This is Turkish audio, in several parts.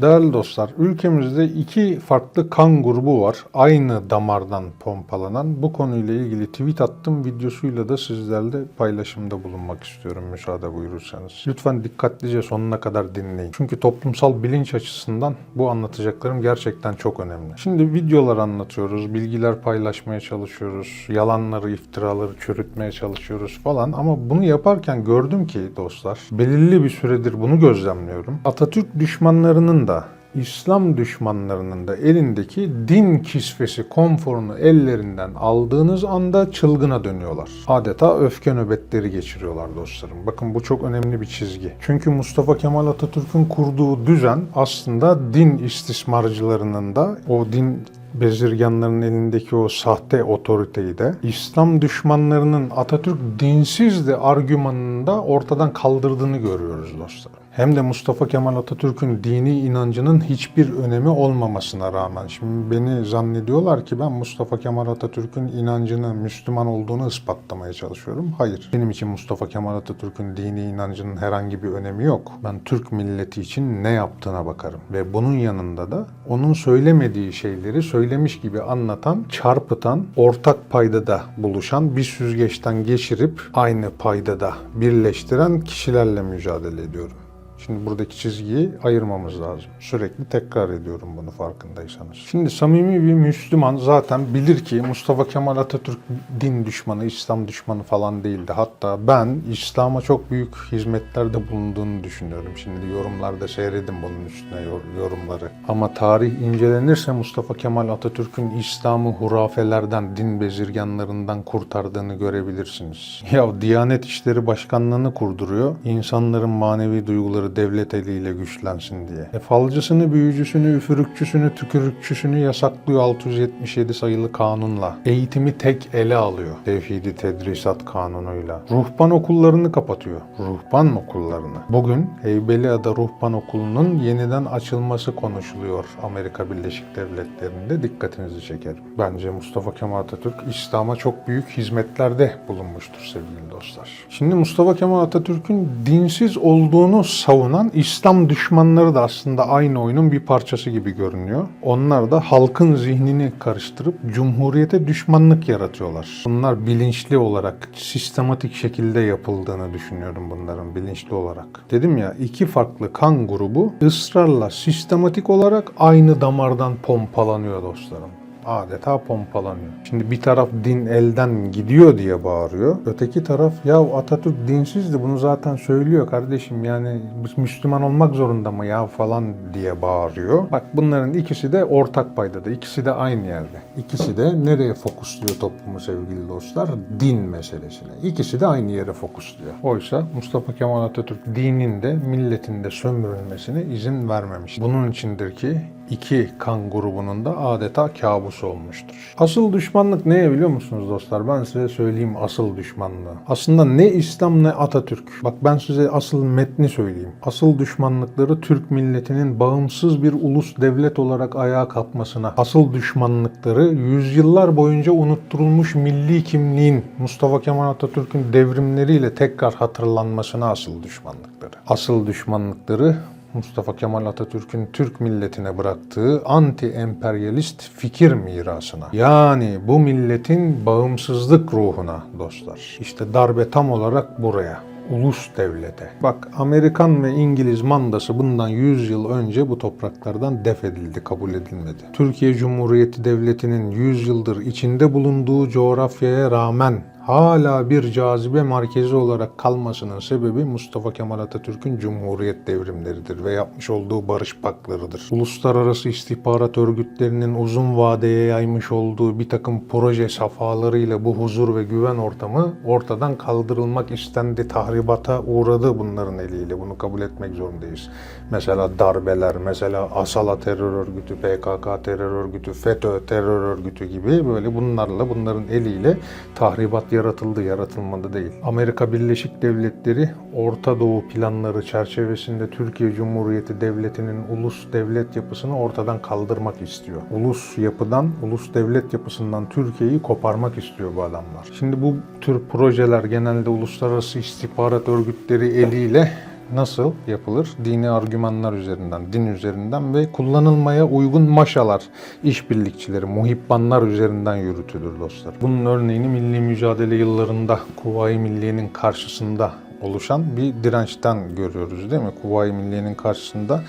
Değerli dostlar, ülkemizde iki farklı kan grubu var. Aynı damardan pompalanan. Bu konuyla ilgili tweet attım. Videosuyla da sizlerle paylaşımda bulunmak istiyorum müsaade buyurursanız. Lütfen dikkatlice sonuna kadar dinleyin. Çünkü toplumsal bilinç açısından bu anlatacaklarım gerçekten çok önemli. Şimdi videolar anlatıyoruz, bilgiler paylaşmaya çalışıyoruz, yalanları, iftiraları çürütmeye çalışıyoruz falan. Ama bunu yaparken gördüm ki dostlar, belirli bir süredir bunu gözlemliyorum. Atatürk düşmanlarının da İslam düşmanlarının da elindeki din kisvesi konforunu ellerinden aldığınız anda çılgına dönüyorlar. Adeta öfke nöbetleri geçiriyorlar dostlarım. Bakın bu çok önemli bir çizgi. Çünkü Mustafa Kemal Atatürk'ün kurduğu düzen aslında din istismarcılarının da o din bezirganların elindeki o sahte otoriteyi de İslam düşmanlarının Atatürk dinsizdi argümanını da ortadan kaldırdığını görüyoruz dostlarım. Hem de Mustafa Kemal Atatürk'ün dini inancının hiçbir önemi olmamasına rağmen. Şimdi beni zannediyorlar ki ben Mustafa Kemal Atatürk'ün inancını Müslüman olduğunu ispatlamaya çalışıyorum. Hayır. Benim için Mustafa Kemal Atatürk'ün dini inancının herhangi bir önemi yok. Ben Türk milleti için ne yaptığına bakarım. Ve bunun yanında da onun söylemediği şeyleri söylemiş gibi anlatan, çarpıtan, ortak paydada buluşan bir süzgeçten geçirip aynı paydada birleştiren kişilerle mücadele ediyorum. Şimdi buradaki çizgiyi ayırmamız lazım. Sürekli tekrar ediyorum bunu farkındaysanız. Şimdi samimi bir Müslüman zaten bilir ki Mustafa Kemal Atatürk din düşmanı, İslam düşmanı falan değildi. Hatta ben İslam'a çok büyük hizmetlerde bulunduğunu düşünüyorum. Şimdi yorumlarda seyredin bunun üstüne yor- yorumları. Ama tarih incelenirse Mustafa Kemal Atatürk'ün İslam'ı hurafelerden, din bezirganlarından kurtardığını görebilirsiniz. Ya Diyanet İşleri Başkanlığı'nı kurduruyor. İnsanların manevi duyguları devlet eliyle güçlensin diye. E, falcısını, büyücüsünü, üfürükçüsünü, tükürükçüsünü yasaklıyor 677 sayılı kanunla. Eğitimi tek ele alıyor. Tevhidi Tedrisat Kanunu'yla. Ruhban okullarını kapatıyor. Ruhban okullarını. Bugün Heybeliada Ruhban Okulu'nun yeniden açılması konuşuluyor Amerika Birleşik Devletleri'nde. Dikkatinizi çekerim. Bence Mustafa Kemal Atatürk İslam'a çok büyük hizmetlerde bulunmuştur sevgili dostlar. Şimdi Mustafa Kemal Atatürk'ün dinsiz olduğunu savunan İslam düşmanları da aslında aynı oyunun bir parçası gibi görünüyor. Onlar da halkın zihnini karıştırıp cumhuriyete düşmanlık yaratıyorlar. Bunlar bilinçli olarak, sistematik şekilde yapıldığını düşünüyorum bunların bilinçli olarak. Dedim ya iki farklı kan grubu ısrarla sistematik olarak aynı damardan pompalanıyor dostlarım adeta pompalanıyor. Şimdi bir taraf din elden gidiyor diye bağırıyor. Öteki taraf ya Atatürk dinsizdi bunu zaten söylüyor kardeşim yani Müslüman olmak zorunda mı ya falan diye bağırıyor. Bak bunların ikisi de ortak paydada. İkisi de aynı yerde. İkisi de nereye fokusluyor toplumu sevgili dostlar? Din meselesine. İkisi de aynı yere fokusluyor. Oysa Mustafa Kemal Atatürk dinin de milletin de sömürülmesine izin vermemiş. Bunun içindir ki iki kan grubunun da adeta kabus olmuştur. Asıl düşmanlık neye biliyor musunuz dostlar? Ben size söyleyeyim asıl düşmanlığı. Aslında ne İslam ne Atatürk. Bak ben size asıl metni söyleyeyim. Asıl düşmanlıkları Türk milletinin bağımsız bir ulus devlet olarak ayağa kalkmasına. Asıl düşmanlıkları yüzyıllar boyunca unutturulmuş milli kimliğin Mustafa Kemal Atatürk'ün devrimleriyle tekrar hatırlanmasına asıl düşmanlıkları. Asıl düşmanlıkları Mustafa Kemal Atatürk'ün Türk milletine bıraktığı anti-emperyalist fikir mirasına. Yani bu milletin bağımsızlık ruhuna dostlar. İşte darbe tam olarak buraya ulus devlete. Bak Amerikan ve İngiliz mandası bundan 100 yıl önce bu topraklardan def edildi, kabul edilmedi. Türkiye Cumhuriyeti Devleti'nin 100 yıldır içinde bulunduğu coğrafyaya rağmen hala bir cazibe merkezi olarak kalmasının sebebi Mustafa Kemal Atatürk'ün Cumhuriyet devrimleridir ve yapmış olduğu barış paklarıdır. Uluslararası istihbarat örgütlerinin uzun vadeye yaymış olduğu bir takım proje safhalarıyla bu huzur ve güven ortamı ortadan kaldırılmak istendi, tahribata uğradı bunların eliyle. Bunu kabul etmek zorundayız. Mesela darbeler, mesela Asala terör örgütü, PKK terör örgütü, FETÖ terör örgütü gibi böyle bunlarla bunların eliyle tahribat yaratıldı, yaratılmadı değil. Amerika Birleşik Devletleri Orta Doğu planları çerçevesinde Türkiye Cumhuriyeti Devleti'nin ulus devlet yapısını ortadan kaldırmak istiyor. Ulus yapıdan, ulus devlet yapısından Türkiye'yi koparmak istiyor bu adamlar. Şimdi bu tür projeler genelde uluslararası istihbarat örgütleri eliyle nasıl yapılır? Dini argümanlar üzerinden, din üzerinden ve kullanılmaya uygun maşalar, işbirlikçileri, muhibbanlar üzerinden yürütülür dostlar. Bunun örneğini milli mücadele yıllarında Kuvayi Milliye'nin karşısında oluşan bir dirençten görüyoruz değil mi? Kuvayi Milliye'nin karşısında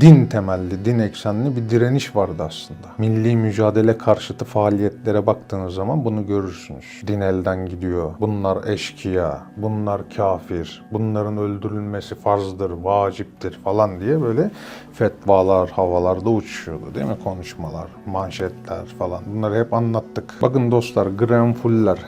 din temelli, din eksenli bir direniş vardı aslında. Milli mücadele karşıtı faaliyetlere baktığınız zaman bunu görürsünüz. Din elden gidiyor, bunlar eşkıya, bunlar kafir, bunların öldürülmesi farzdır, vaciptir falan diye böyle fetvalar havalarda uçuşuyordu değil mi? Konuşmalar, manşetler falan. Bunları hep anlattık. Bakın dostlar Graham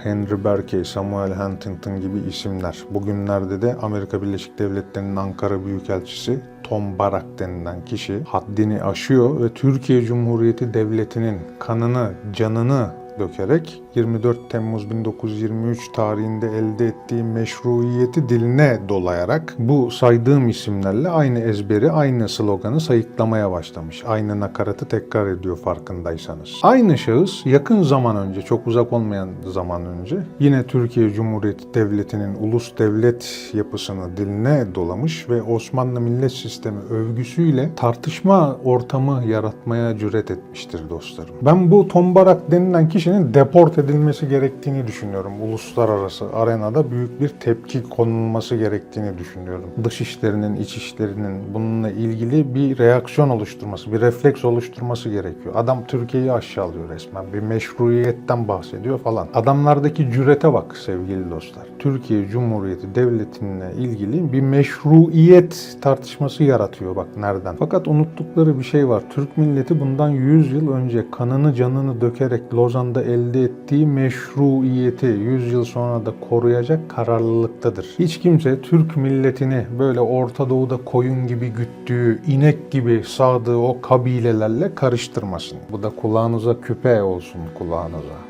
Henry Berkey, Samuel Huntington gibi isimler. Bugünlerde de Amerika Birleşik Devletleri'nin Ankara Büyükelçisi Tom Barak denilen kişi haddini aşıyor ve Türkiye Cumhuriyeti Devleti'nin kanını, canını dökerek 24 Temmuz 1923 tarihinde elde ettiği meşruiyeti diline dolayarak bu saydığım isimlerle aynı ezberi, aynı sloganı sayıklamaya başlamış. Aynı nakaratı tekrar ediyor farkındaysanız. Aynı şahıs yakın zaman önce, çok uzak olmayan zaman önce yine Türkiye Cumhuriyeti Devleti'nin ulus devlet yapısını diline dolamış ve Osmanlı millet sistemi övgüsüyle tartışma ortamı yaratmaya cüret etmiştir dostlarım. Ben bu Tombarak denilen kişinin deport edilmesi gerektiğini düşünüyorum. Uluslararası arenada büyük bir tepki konulması gerektiğini düşünüyorum. Dış işlerinin, iç işlerinin bununla ilgili bir reaksiyon oluşturması, bir refleks oluşturması gerekiyor. Adam Türkiye'yi aşağılıyor resmen. Bir meşruiyetten bahsediyor falan. Adamlardaki cürete bak sevgili dostlar. Türkiye Cumhuriyeti Devleti'ne ilgili bir meşruiyet tartışması yaratıyor bak nereden. Fakat unuttukları bir şey var. Türk milleti bundan 100 yıl önce kanını canını dökerek Lozan'da elde ettiği meşruiyeti 100 yıl sonra da koruyacak kararlılıktadır. Hiç kimse Türk milletini böyle Orta Doğu'da koyun gibi güttüğü, inek gibi sağdığı o kabilelerle karıştırmasın. Bu da kulağınıza küpe olsun kulağınıza.